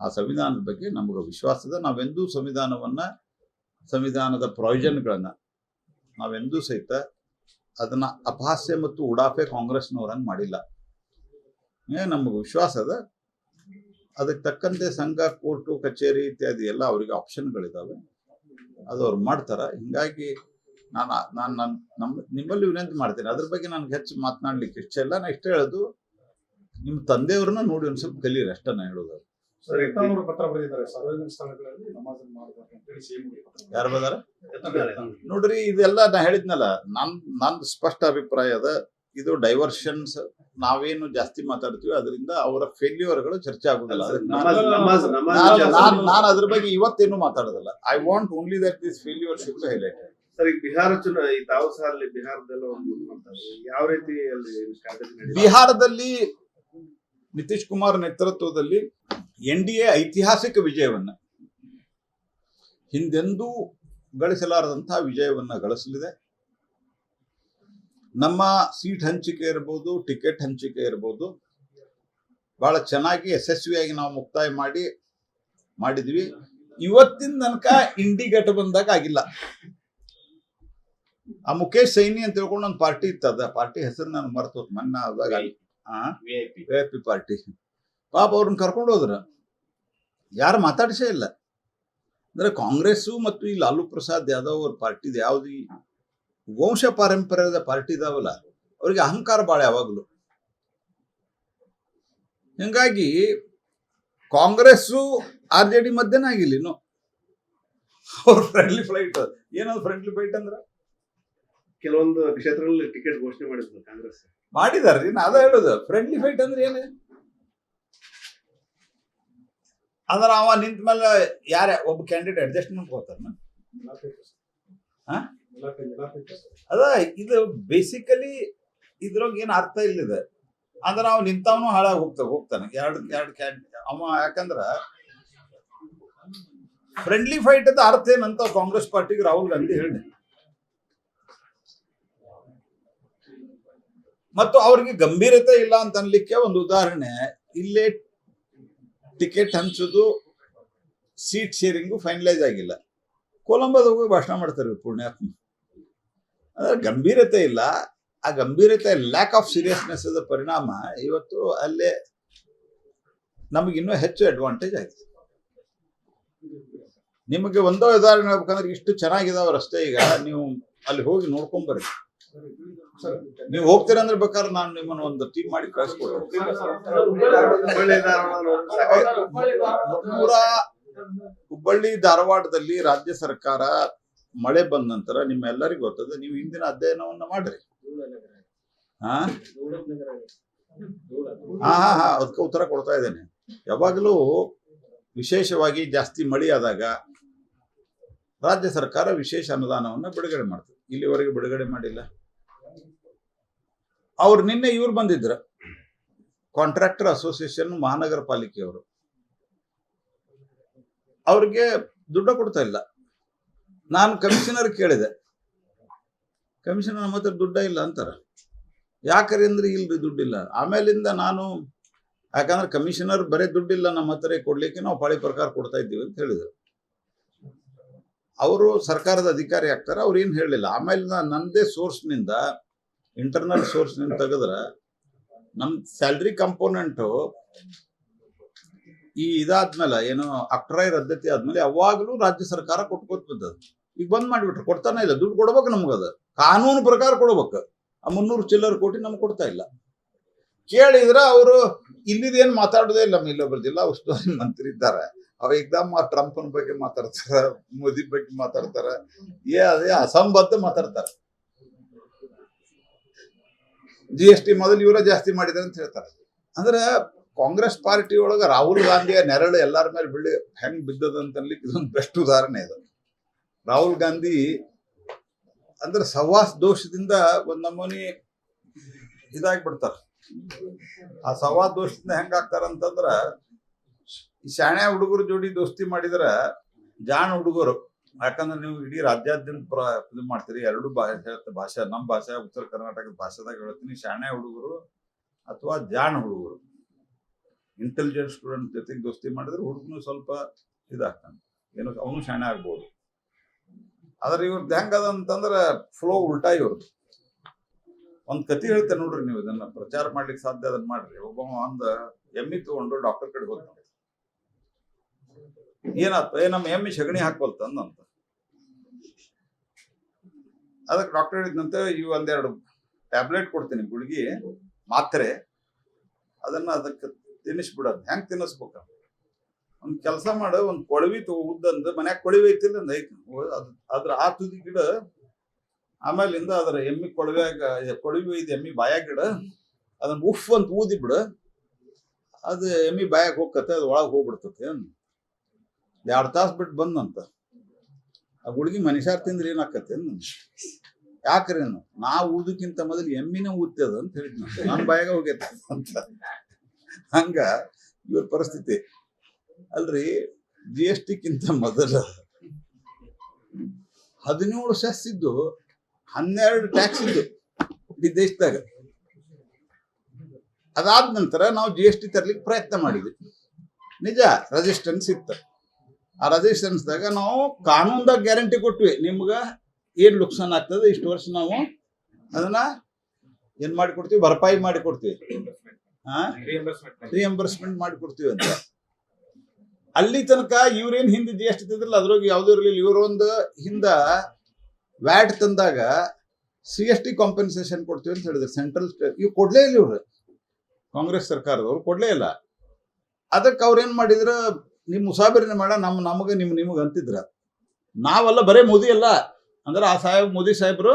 ಆ ಸಂವಿಧಾನದ ಬಗ್ಗೆ ನಮಗೆ ವಿಶ್ವಾಸದ ನಾವೆಂದೂ ಸಂವಿಧಾನವನ್ನ, ಸಂವಿಧಾನದ ಪ್ರಯೋಜನಗಳನ್ನ ನಾವೆಂದೂ ಸಹಿತ ಅದನ್ನ ಅಪಹಾಸ್ಯ ಮತ್ತು ಉಡಾಫೆ ಕಾಂಗ್ರೆಸ್ನವ್ರಂಗೆ ಮಾಡಿಲ್ಲ. ಏ, ನಮಗೆ ವಿಶ್ವಾಸ ಅದ ಅದಕ್ಕೆ ತಕ್ಕಂತೆ ಸಂಘ, ಕೋರ್ಟು, ಕಚೇರಿ ಇತ್ಯಾದಿ ಎಲ್ಲ ಅವರಿಗೆ ಆಪ್ಷನ್ಗಳಿದಾವೆ. ಅದು ಅವ್ರು ಮಾಡ್ತಾರ. ಹಿಂಗಾಗಿ ನಾನು ನಾನು ನನ್ನ ನಮ್ಮ ನಿಮ್ಮಲ್ಲಿ ವಿನಂತಿ ಮಾಡ್ತೇನೆ. ಅದ್ರ ಬಗ್ಗೆ ನನಗೆ ಹೆಚ್ಚು ಮಾತನಾಡ್ಲಿಕ್ಕೆ ಇಷ್ಟ ಇಲ್ಲ. ನಾ ಇಷ್ಟ ಹೇಳೋದು ನಿಮ್ಮ ತಂದೆಯವ್ರನ್ನ ನೋಡಿ ಒಂದ್ ಸ್ವಲ್ಪ ಕಲೀರಿ ಅಷ್ಟೇ ನಾ ಹೇಳೋದು. ಸರ್ ಯತ್ನಾಳ್ ಪತ್ರ ಬರೆದಿದ್ದಾರೆ. ಸಾರ್ವಜನಿಕ ಸ್ಥಳಗಳಲ್ಲಿ ನಮಾಜ್ ಮಾಡಬಾರ್ದು ಅಂತೇಳಿ ಸಿಎಂ ಯಾರು ಬಂದಾರ ನೋಡ್ರಿ ಇದೆಲ್ಲ ನಾ ಹೇಳಿದ್ನಲ್ಲ ನನ್ ನನ್ ಸ್ಪಷ್ಟ ಅಭಿಪ್ರಾಯ ಅದ ಇದು ಡೈವರ್ಷನ್ಸ್ ನಾವೇನು ಜಾಸ್ತಿ ಮಾತಾಡ್ತೀವಿ ಅದರಿಂದ ಅವರ ಫೇಲ್ಯೂರ್ಗಳು ಚರ್ಚೆ ಆಗುದಿಲ್ಲ. ನಾನು- ಅದ್ರ ಬಗ್ಗೆ ಇವತ್ತೇನು ಮಾತಾಡೋದಿಲ್ಲ. I want only that this failure should highlight sir ಈಗ ಬಿಹಾರ ಚುನಾವಣೆ ಈ ತಾವು ಸಹ ಅಲ್ಲಿ ಬಿಹಾರದಲ್ಲ ಯಾವ ರೀತಿ ಅಲ್ಲಿ ಬಿಹಾರದಲ್ಲಿ ನಿತೀಶ್ ಕುಮಾರ್ ನೇತೃತ್ವದಲ್ಲಿ ಎನ್ ಡಿ ಎ ಐತಿಹಾಸಿಕ ವಿಜಯವನ್ನ, ಹಿಂದೆಂದೂ ಗಳಿಸಲಾರದಂತಹ ವಿಜಯವನ್ನ ಗಳಿಸಲಿದೆ. ನಮ್ಮ ಸೀಟ್ ಹಂಚಿಕೆ ಇರ್ಬೋದು, ಟಿಕೆಟ್ ಹಂಚಿಕೆ ಇರ್ಬೋದು, ಬಹಳ ಚೆನ್ನಾಗಿ ಯಶಸ್ವಿಯಾಗಿ ನಾವು ಮುಕ್ತಾಯ ಮಾಡಿ, ಮಾಡಿದ್ವಿ. ಇವತ್ತಿನ ತನಕ ಇಂಡಿ ಗಠ ಬಂದಾಗ ಆಗಿಲ್ಲ. ಆ ಮುಖೇಶ್ ಸೈನಿ ಅಂತ ತಿಳ್ಕೊಂಡು ಒಂದು ಪಾರ್ಟಿ ಇತ್ತದ ಪಾರ್ಟಿ ಹೆಸರು ನಾನು ಮರ್ತು, ಮನ್ನ ಆದಾಗ ಪಿ ಪಾರ್ಟಿ ಪಾಪ ಅವ್ರನ್ನ ಕರ್ಕೊಂಡು ಹೋದ್ರ. ಯಾರು ಮಾತಾಡಿಸೇ ಇಲ್ಲ. ಅಂದ್ರೆ ಕಾಂಗ್ರೆಸ್ಸು ಮತ್ತು ಈ ಲಾಲು ಪ್ರಸಾದ್ ಯಾದವ್ ಅವ್ರ ಪಾರ್ಟಿದ ಯಾವ್ದು ವಂಶ ಪಾರಂಪರ್ಯದ ಪಾರ್ಟಿ ಇದಾವಲ್ಲ ಅವ್ರಿಗೆ ಅಹಂಕಾರ ಭಾಳ ಯಾವಾಗಲೂ. ಹಿಂಗಾಗಿ ಕಾಂಗ್ರೆಸ್ಸು ಆರ್ ಜೆ ಡಿ ಮಧ್ಯನೇ ಆಗಿಲ್ಲ ಇನ್ನು. ಅವ್ರ ಫ್ರೆಂಡ್ಲಿ ಫ್ಲೈಟ್ ಏನದು ಫ್ರೆಂಡ್ಲಿ ಫ್ಲೈಟ್ ಅಂದ್ರ? ಕೆಲವೊಂದು ಕ್ಷೇತ್ರಗಳಲ್ಲಿ ಟಿಕೆಟ್ ಘೋಷಣೆ ಮಾಡಿದ್ರು ಕಾಂಗ್ರೆಸ್. ಮಾಡಿದಾರ್ರಿ ನಾ ಅದ ಹೇಳುದು. ಫ್ರೆಂಡ್ಲಿ ಫೈಟ್ ಅಂದ್ರೆ ಏನು? ಅಂದ್ರೆ ಅವ ನಿಂತ ಮೇಲೆ ಯಾರ, ಒಬ್ಬ ಕ್ಯಾಂಡಿಡೇಟ್ ಅಡ್ಜಸ್ಟ್ಮೆಂಟ್ ಹೋಗ್ತಾರ? ಅದ ಇದು ಬೇಸಿಕಲಿ ಇದ್ರೊಳಗ ಏನು ಅರ್ಥ ಇಲ್ಲದ. ಅಂದ್ರೆ ಅವ ನಿಂತವನು ಹಾಳಾಗಿ ಹೋಗ್ತ, ಹೋಗ್ತಾನೆ. ಎರಡು ಎರಡು ಕ್ಯಾಂಡಿ ಅವ ಯಾಕಂದ್ರ ಫ್ರೆಂಡ್ಲಿ ಫೈಟ್ ಅಂತ ಅರ್ಥ ಏನಂತ ಕಾಂಗ್ರೆಸ್ ಪಾರ್ಟಿಗೆ ರಾಹುಲ್ ಗಾಂಧಿ ಹೇಳಿ ಮತ್ತು ಅವ್ರಿಗೆ ಗಂಭೀರತೆ ಇಲ್ಲ ಅಂತ ಅನ್ಲಿಕ್ಕೆ ಒಂದು ಉದಾಹರಣೆ. ಇಲ್ಲೇ ಟಿಕೆಟ್ ಹಂಚೋದು, ಸೀಟ್ ಶೇರಿಂಗು ಫೈನಲೈಸ್ ಆಗಿಲ್ಲ. ಕೊಲಂಬೋದ ಹೋಗಿ ಭಾಷಣ ಮಾಡ್ತಾರೆ ಪುಣ್ಯಾತ್ಮ. ಅಂದ್ರೆ ಗಂಭೀರತೆ ಇಲ್ಲ. ಆ ಗಂಭೀರತೆ ಲ್ಯಾಕ್ ಆಫ್ ಸೀರಿಯಸ್ನೆಸ್ ಪರಿಣಾಮ ಇವತ್ತು ಅಲ್ಲೇ ನಮಗಿನ್ನೂ ಹೆಚ್ಚು ಅಡ್ವಾಂಟೇಜ್ ಆಗಿದೆ ನಿಮಗೆ ಒಂದೋ ಉದಾಹರಣೆ ಹೇಳ್ಬೇಕಂದ್ರೆ ಇಷ್ಟು ಚೆನ್ನಾಗಿದಾವ ರಸ್ತೆ ಈಗ. ನೀವು ಅಲ್ಲಿ ಹೋಗಿ ನೋಡ್ಕೊಂಬರ್ರಿ ನೀವು ಹೋಗ್ತೀರಂದ್ರೆ ಬೇಕಾದ್ರೆ ನಾನು ನಿಮ್ಮನ್ನ ಒಂದು ಟೀಮ್ ಮಾಡಿ ಕಳಿಸ್ಕೊಡ್ತೀನಿ. ನೂರ ಹುಬ್ಬಳ್ಳಿ, ಧಾರವಾಡದಲ್ಲಿ ರಾಜ್ಯ ಸರ್ಕಾರ ಮಳೆ ಬಂದ ನಂತರ ನಿಮ್ಮೆಲ್ಲರಿಗೂ ಗೊತ್ತದೆ, ನೀವು ಹಿಂದಿನ ಅಧ್ಯಯನವನ್ನ ಮಾಡ್ರಿ. ಹಾ? ಹಾ ಹಾ ಹಾ, ಅದಕ್ಕೆ ಉತ್ತರ ಕೊಡ್ತಾ ಇದ್ದೇನೆ. ಯಾವಾಗಲೂ ವಿಶೇಷವಾಗಿ ಜಾಸ್ತಿ ಮಳೆ ಆದಾಗ ರಾಜ್ಯ ಸರ್ಕಾರ ವಿಶೇಷ ಅನುದಾನವನ್ನ ಬಿಡುಗಡೆ ಮಾಡ್ತದೆ. ಇಲ್ಲಿವರೆಗೆ ಬಿಡುಗಡೆ ಮಾಡಿಲ್ಲ. ಅವ್ರು ನಿನ್ನೆ ಇವ್ರು ಬಂದಿದ್ರ. ಕಾಂಟ್ರಾಕ್ಟರ್ ಅಸೋಸಿಯೇಷನ್ ಮಹಾನಗರ ಪಾಲಿಕೆಯವರು. ಅವ್ರಿಗೆ ದುಡ್ಡು ಕೊಡ್ತಾ ಇಲ್ಲ. ನಾನು ಕಮಿಷನರ್ ಕೇಳಿದೆ. ಕಮಿಷನರ್ ನಮ್ಮ ಹತ್ರ ದುಡ್ಡ ಇಲ್ಲ ಅಂತಾರೆ. ಯಾಕರಿ ಅಂದ್ರೆ ಇಲ್ರಿ ದುಡ್ಡಿಲ್ಲ. ಆಮೇಲಿಂದ ನಾನು, ಯಾಕಂದ್ರೆ ಕಮಿಷನರ್ ಬರೀ ದುಡ್ಡಿಲ್ಲ ನಮ್ಮ ಹತ್ರ ಕೊಡ್ಲಿಕ್ಕೆ ನಾವು ಪಾಳಿ ಪ್ರಕಾರ ಕೊಡ್ತಾ ಇದ್ದೀವಿ ಅಂತ ಹೇಳಿದರು. ಅವರು ಸರ್ಕಾರದ ಅಧಿಕಾರಿ ಆಗ್ತಾರೆ, ಅವ್ರು ಏನು ಹೇಳಲಿಲ್ಲ ಆಮೇಲೆ ನಂದೇ ಸೋರ್ಸ್ನಿಂದ ಇಂಟರ್ನಲ್ ಸೋರ್ಸ್ನಿಂದ ತೆಗೆದ್ರೆ ನಮ್ಮ ಸ್ಯಾಲ್ರಿ ಕಂಪೋನೆಂಟು ಈ ಇದಾದ್ಮೇಲೆ ಏನು ಅಕ್ಟ್ರಾಯ್ ರದ್ದತಿ ಆದ್ಮೇಲೆ ಯಾವಾಗಲೂ ರಾಜ್ಯ ಸರ್ಕಾರ ಕೊಟ್ಕೋತ ಬಂದದ ಈಗ ಬಂದ್ ಮಾಡಿಬಿಟ್ರು, ಕೊಡ್ತಾನೆ ಇಲ್ಲ. ದುಡ್ಡು ಕೊಡ್ಬೇಕು ನಮ್ಗದ ಕಾನೂನು ಪ್ರಕಾರ ಕೊಡ್ಬೇಕು. ಆ ಮುನ್ನೂರು ಚಿಲ್ಲರ್ ಕೋಟಿ ನಮ್ಗೆ ಕೊಡ್ತಾ ಇಲ್ಲ. ಕೇಳಿದ್ರೆ ಅವರು ಇಲ್ಲಿದೇನು ಮಾತಾಡೋದೇ ಇಲ್ಲ ನಮ್ಮ ಇಲ್ಲೊಬ್ಬರು ಜಿಲ್ಲಾ ಉಸ್ತುವಾರಿ ಮಂತ್ರಿ ಇದ್ದಾರೆ. ಅವ ಆ ಟ್ರಂಪ್ನ ಬಗ್ಗೆ ಮಾತಾಡ್ತಾರ, ಮೋದಿ ಬಗ್ಗೆ ಮಾತಾಡ್ತಾರ. ಏ, ಅದೇ ಅಸಂಬದ್ಧ ಮಾತಾಡ್ತಾರ. ಜಿ ಎಸ್ ಟಿ ಮೊದಲು ಇವರ ಜಾಸ್ತಿ ಮಾಡಿದ್ರೆ ಅಂತ ಹೇಳ್ತಾರೆ. ಅಂದ್ರೆ ಕಾಂಗ್ರೆಸ್ ಪಾರ್ಟಿ ಒಳಗ ರಾಹುಲ್ ಗಾಂಧಿಯ ನೆರಳು ಎಲ್ಲರ ಮೇಲೆ ಬೀಳಿ ಹೆಂಗ್ ಬಿದ್ದದ ಅಂತ ಅನ್ಲಿಕ್ಕೆ ಇದೊಂದು ಬೆಸ್ಟ್ ಉದಾಹರಣೆ ಇದು. ರಾಹುಲ್ ಗಾಂಧಿ ಅಂದ್ರೆ ಸವಾಸ್ ದೋಷದಿಂದ ಒಂದ್ ನಮೂನಿ ಇದಾಗ್ಬಿಡ್ತಾರ. ಆ ಸವಾಸ್ ದೋಷದಿಂದ ಹೆಂಗಾಗ್ತಾರ ಅಂತಂದ್ರ ಶಾಣೆ ಹುಡುಗರ ಜೋಡಿ ದೋಸ್ತಿ ಮಾಡಿದ್ರ ಜಾಣ ಹುಡುಗರು ಯಾಕಂದ್ರೆ ನೀವು ಇಡೀ ರಾಜ್ಯಾದ್ಯಂತ ಪ್ರ, ಇದು ಮಾಡ್ತೀರಿ, ಎರಡು ಭಾಷೆ ಭಾಷೆ, ನಮ್ಮ ಭಾಷೆ, ಉತ್ತರ ಕರ್ನಾಟಕದ ಭಾಷೆದಾಗ ಹೇಳ್ತೀನಿ, ಶಾಣೆ ಹುಡುಗರು ಅಥವಾ ಜಾಣ ಹುಡುಗರು. ಇಂಟೆಲಿಜೆಂಟ್ ಸ್ಟೂಡೆಂಟ್ ಜೊತೆಗೆ ದೋಸ್ತಿ ಮಾಡಿದ್ರೆ ಹುಡುಗನು ಸ್ವಲ್ಪ ಇದಾಗ್ತಾನೆ. ಏನೋ, ಅವನು ಶಾಣೆ ಆಗ್ಬೋದು. ಆದ್ರೆ ಇವ್ರದ್ದು ಹೆಂಗದ ಅಂತಂದ್ರೆ ಫ್ಲೋ ಉಲ್ಟಾ ಇವ್ರದ್ದು ಒಂದು ಕತಿ ಹೇಳ್ತೇನೆ ನೋಡ್ರಿ ನೀವು, ಇದನ್ನ ಪ್ರಚಾರ ಮಾಡ್ಲಿಕ್ಕೆ ಸಾಧ್ಯ ಅದನ್ನ ಮಾಡ್ರಿ. ಒಬ್ಬ ಒಂದ್ ಎಮ್ಮಿ ತಗೊಂಡು ಡಾಕ್ಟರ್ ಕಡೆ ಹೋಗ್ತಾನೆ. ಏನಾಯ್ತು ಏ, ನಮ್ಮ ಎಮ್ಮೆ ಸಗಣಿ ಹಾಕ್ವಲ್ತ ಅಂದಂತ ಅದಕ್ಕೆ ಡಾಕ್ಟರ್ ಹೇಳಿದಂತೆ ಇವು ಒಂದೆರಡು ಟ್ಯಾಬ್ಲೆಟ್ ಕೊಡ್ತೀನಿ ಗುಳಿಗೆ, ಮಾತ್ರೆ. ಅದನ್ನ ಅದಕ್ಕೆ ತಿನ್ನಿಸ್ಬಿಡೋದು. ಹೆಂಗ್ ತಿನ್ನಿಸ್ಬೇಕ? ಒಂದು ಕೆಲಸ ಮಾಡು, ಒಂದು ಕೊಳವಿ ತಗೋ ಉದ್ದಂದು, ಮನ್ಯಾಗ ಕೊಳವಿ ಐತಿಲ್ಲ ಅಂದ್ ಐತಿ. ಅದ್ರ ಆ ತುದಿ ಗಿಡ, ಆಮೇಲಿಂದ ಅದ್ರ ಎಮ್ಮಿ ಕೊಳವ್ಯಾಗ ಕೊಳವಿ ಒಯ್ದು ಎಮ್ಮಿ ಬಾಯಾಗ ಗಿಡ ಅದನ್ನ ಉಫ್ ಅಂತ ಊದಿ ಬಿಡು ಅದು ಎಮ್ಮಿ ಬಾಯಾಗ ಹೋಗತ್ತೆ, ಅದು ಒಳಗೆ ಹೋಗ್ಬಿಡ್ತತೆ ಎರಡು ತಾಸು ಬಿಟ್ಟು ಬಂದಂತ. ಆ ಗುಳಿಗೆ ಮನುಷ್ಯಾರ್ ತಿಂದ್ರೆ ಏನಾಕತ್ತೆ ಯಾಕ್ರಿ ನಾ ಊದಕ್ಕಿಂತ ಮೊದಲು ಎಮ್ಮಿನ ಊದ್ತದ ಅಂತ ಹೇಳಿದ್ನ ನನ್ನ ಬಾಯಾಗ ಹೋಗೈತ ಅಂತ. ಹಂಗ ಇವ್ರ ಪರಿಸ್ಥಿತಿ. ಅಲ್ರಿ ಜಿ ಎಸ್ ಟಿಕ್ಕಿಂತ ಮೊದಲ ಹದಿನೇಳು ಸೆಸ್ ಇದ್ದು ಹನ್ನೆರಡು ಟ್ಯಾಕ್ಸ್ ಇದ್ದು ಇಡೀ ದೇಶದಾಗ. ಅದಾದ ನಂತರ ನಾವು ಜಿ ಎಸ್ ಟಿ ತರ್ಲಿಕ್ಕೆ ಪ್ರಯತ್ನ ಮಾಡಿದ್ವಿ. ನಿಜ ರೆಸಿಸ್ಟೆನ್ಸ್ ಇತ್ತು. ಆ ರೆಸಿಸ್ಟೆನ್ಸ್ದಾಗ ನಾವು ಕಾನೂನ್ದಾಗ ಗ್ಯಾರಂಟಿ ಕೊಟ್ವಿ. ನಿಮ್ಗ ಏನ್ ನುಕ್ಸಾನ್ ಆಗ್ತದೆ ಇಷ್ಟು ವರ್ಷ ನಾವು ಅದನ್ನ ಏನ್ ಮಾಡಿ ಕೊಡ್ತೀವಿ ಭರಪಾಯಿ ಮಾಡಿ ಕೊಡ್ತೀವಿ ಹಾ ರಿಎಂಬರ್ಸ್ಮೆಂಟ್ ಮಾಡಿ ಕೊಡ್ತೀವಿ ಅಂತ. ಅಲ್ಲಿ ತನಕ ಇವ್ರೇನ್ ಹಿಂದೆ ಜಿ ಎಸ್ ಟಿ ಅದ್ರೊಳಗೆ ಯಾವ್ದು ಇರಲಿಲ್ಲ. ಇವರೊಂದು ಹಿಂದ ವ್ಯಾಟ್ ತಂದಾಗ ಸಿ ಎಸ್ ಟಿ ಕಾಂಪೆನ್ಸೇಷನ್ ಕೊಡ್ತೀವಿ ಅಂತ ಹೇಳಿದ್ರು. ಸೆಂಟ್ರಲ್ ಇವ್ ಕೊಡ್ಲೇ ಇಲ್ಲ ಇವ್ರು. ಕಾಂಗ್ರೆಸ್ ಸರ್ಕಾರದವ್ರು ಕೊಡ್ಲೇ ಇಲ್ಲ. ಅದಕ್ಕೆ ಅವ್ರು ಏನ್ ಮಾಡಿದ್ರ? ನಿಮ್ ಮುಸಾಫಿರಿನ ಮಾಡ ನಮ್ಮ ನಮಗೆ ನಿಮ್ ನಿಮಗೆ ಅಂತಿದ್ರ. ನಾವಲ್ಲ ಬರೇ ಮೋದಿ ಅಲ್ಲ. ಅಂದ್ರೆ ಆ ಸಾಹೇಬ್ ಮೋದಿ ಸಾಹೇಬ್ರು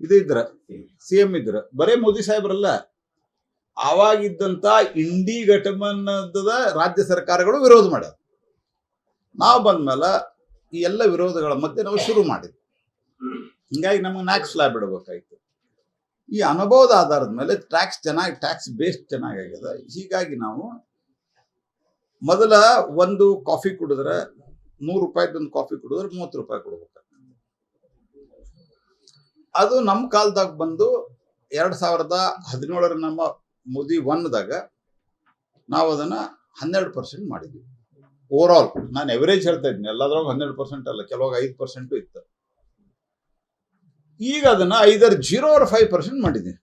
ಇದು ಇದ್ರ ಸಿ ಎಂ ಇದ್ರ. ಬರೇ ಮೋದಿ ಸಾಹೇಬ್ರಲ್ಲ. ಆವಾಗಿದ್ದಂತ ಇಂಡಿ ಘಟಮನದ ರಾಜ್ಯ ಸರ್ಕಾರಗಳು ವಿರೋಧ ಮಾಡ್ಯಾವ ನಾವು ಬಂದ್ಮೇಲೆ ಈ ಎಲ್ಲ ವಿರೋಧಗಳ ಮಧ್ಯೆ ನಾವು ಶುರು ಮಾಡಿದ್ವಿ. ಹಿಂಗಾಗಿ ನಮಗೆ ನ್ಯಾಕ್ಸ್ ಲ್ಯಾಬ್ ಇಡಬೇಕಾಯ್ತು. ಈ ಅನುಭವದ ಆಧಾರದ ಮೇಲೆ ಟ್ಯಾಕ್ಸ್ ಚೆನ್ನಾಗಿ ಟ್ಯಾಕ್ಸ್ ಬೇಸ್ ಚೆನ್ನಾಗಾಗ್ಯದ ಹೀಗಾಗಿ ನಾವು ಮೊದಲ ಒಂದು ಕಾಫಿ ಕುಡಿದ್ರೆ ನೂರು ರೂಪಾಯಿದೊಂದು ಕಾಫಿ ಕುಡಿದ್ರೆ ಮೂವತ್ತು ರೂಪಾಯಿ ಕೊಡ್ಬೇಕು. ಅದು ನಮ್ಮ ಕಾಲದಾಗ ಬಂದು ಎರಡ್ ಸಾವಿರದ ಹದಿನೇಳರ ನಮ್ಮ ಮೋದಿ ಒನ್ದಾಗ ನಾವು ಅದನ್ನ ಹನ್ನೆರಡು ಪರ್ಸೆಂಟ್ ಮಾಡಿದ್ವಿ. ಓವರ್ ಆಲ್ ನಾನು ಎವರೇಜ್ ಹೇಳ್ತಾ ಇದ್ದೀನಿ, ಎಲ್ಲದ್ರಾಗ ಹನ್ನೆರಡು ಪರ್ಸೆಂಟ್ ಅಲ್ಲ, ಕೆಲವಾಗ ಐದು ಪರ್ಸೆಂಟು ಇತ್ತು. ಈಗ ಅದನ್ನ ಐದರ್ ಜೀರೋ ಫೈವ್ ಪರ್ಸೆಂಟ್ ಮಾಡಿದ್ದೀನಿ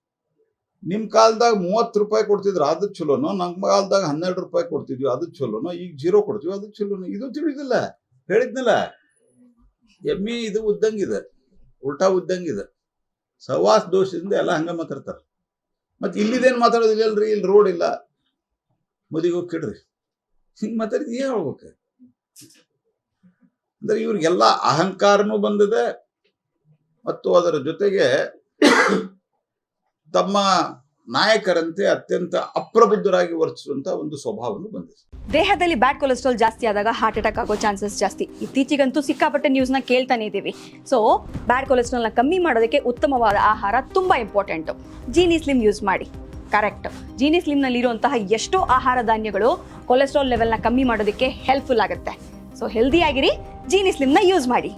ನಿಮ್ ಕಾಲದಾಗ ಮೂವತ್ತು ರೂಪಾಯಿ ಕೊಡ್ತಿದ್ರು, ಅದು ಚಲೋನೋ? ನಮ್ಮ ಕಾಲದಾಗ ಹನ್ನೆರಡು ರೂಪಾಯಿ ಕೊಡ್ತಿದ್ವಿ, ಅದು ಚಲೋನೋ? ಈಗ ಜೀರೋ ಕೊಡ್ತೀವಿ, ಅದು ಚಲೋನೋ? ಇದು ತಿಳಿದಿಲ್ಲ, ಹೇಳಿದ್ನಲ್ಲ? ಎಮ್ಮಿ ಇದು ಉದ್ದಂಗಿದೆ ಉಲ್ಟಾ ಉದ್ದಂಗಿದೆ ಸವಾಸ್ ದೋಷದಿಂದ ಎಲ್ಲ ಹಂಗೆ ಮಾತಾಡ್ತಾರೆ ಮತ್ತೆ ಇಲ್ಲಿದೇನು ಮಾತಾಡೋದಿಲ್ಲ ಅಲ್ರಿ, ಇಲ್ಲಿ ರೋಡ್ ಇಲ್ಲ. ಮದಿಗೆ ಹೋಗಿ ಕೇಳ್ರಿ. ಹಿಂಗ್ ಮಾತಾಡಿದ್ ಏನ್ ಹೇಳ್ಬೇಕು? ಅಂದ್ರೆ ಇವ್ರಿಗೆಲ್ಲ ಅಹಂಕಾರನೂ ಬಂದಿದೆ, ಮತ್ತು ಅದರ ಜೊತೆಗೆ ತಮ್ಮ ನಾಯಕರಂತೆ ಅತ್ಯಂತ ಅಪ್ರಬುದ್ಧರಾಗಿ ವರ್ತಿಸುವಂತ ಒಂದು ಸ್ವಭಾವವನ್ನು ಬಂದಿದೆ. ದೇಹದಲ್ಲಿ ಬ್ಯಾಡ್ ಕೊಲೆಸ್ಟ್ರಾಲ್ ಜಾಸ್ತಿ ಆದಾಗ ಹಾರ್ಟ್ ಅಟ್ಯಾಕ್ ಆಗೋ ಚಾನ್ಸಸ್ ಜಾಸ್ತಿ. ಇತ್ತೀಚೆಗಂತೂ ಸಿಕ್ಕಾಪಟ್ಟೆ ನ್ಯೂಸ್ನ ಕೇಳ್ತಾನೆ ಇದ್ದೀವಿ. ಸೊ ಬ್ಯಾಡ್ ಕೊಲೆಸ್ಟ್ರಾಲ್ನ ಕಮ್ಮಿ ಮಾಡೋದಕ್ಕೆ ಉತ್ತಮವಾದ ಆಹಾರ ತುಂಬಾ ಇಂಪಾರ್ಟೆಂಟ್ ಜೀನಿ ಸ್ಲಿಮ್ ಯೂಸ್ ಮಾಡಿ. ಕರೆಕ್ಟ್ ಜೀನಿ ಸ್ಲಿಮ್ನಲ್ಲಿರುವಂತಹ ಎಷ್ಟೋ ಆಹಾರ ಧಾನ್ಯಗಳು ಕೊಲೆಸ್ಟ್ರಾಲ್ ಲೆವೆಲ್ನ ಕಮ್ಮಿ ಮಾಡೋದಕ್ಕೆ ಹೆಲ್ಪ್ಫುಲ್ ಆಗುತ್ತೆ. ಸೊ ಹೆಲ್ದಿ ಆಗಿರಿ ಜೀನಿ ಸ್ಲಿಮ್ನ ಯೂಸ್ ಮಾಡಿ.